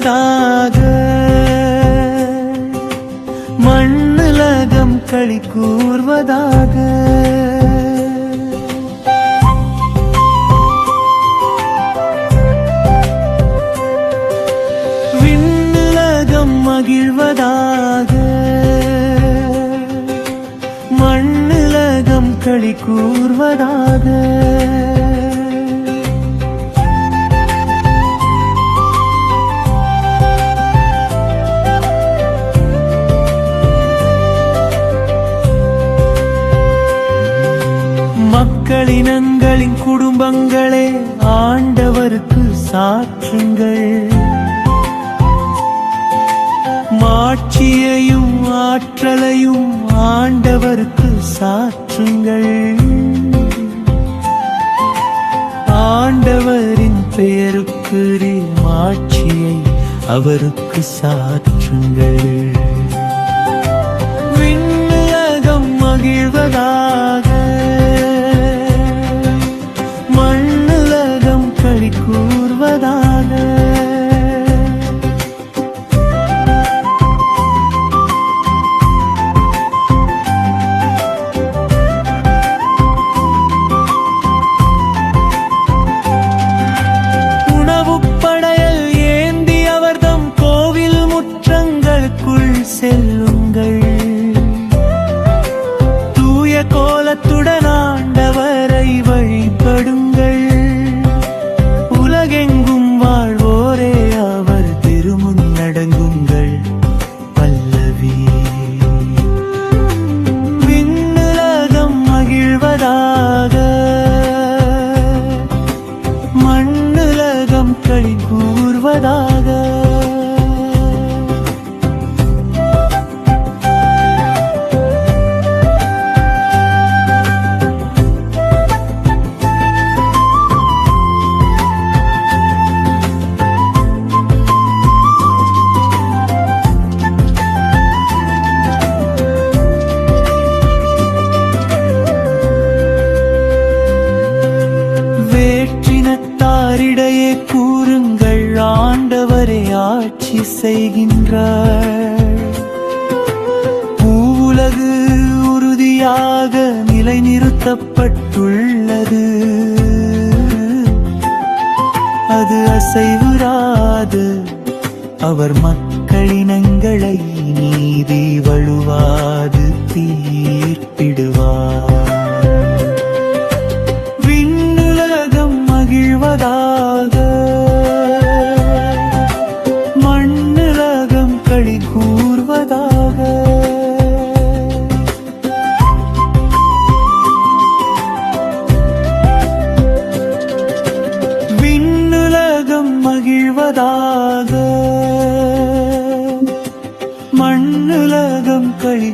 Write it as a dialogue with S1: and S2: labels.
S1: மகிழ்வதாக மண்ணுலகம் களி கூர்வதாக. விண்ணுலகம் மகிழ்வதாக மண்ணுலகம் களி கூர்வதாக. மக்களினங்களின் குடும்பங்களே ஆண்டவருக்கு சாற்றுங்கள். மாட்சியையும் ஆற்றலையும் ஆண்டவருக்கு சாற்றுங்கள். ஆண்டவரின் பெயருக்கு மாட்சியை அவருக்கு சாற்றுங்கள். விண்ணுலகம் மகிழ்வதாக es வேற்றினத்தாரிடையே கூறுங்கள் ஆண்டவரே ஆட்சி செய்கின்றார் பூவுலகு உறுதியாக நிலைநிறுத்தப்பட்டுள்ளது. அது அசைவுறாது அவர் மக்களினங்களை மகிழ்வதாக மண்ணுலகம் களி கூறுவதாக விண்ணுலகம் மகிழ்வதாக. மண்ணுலகம் களி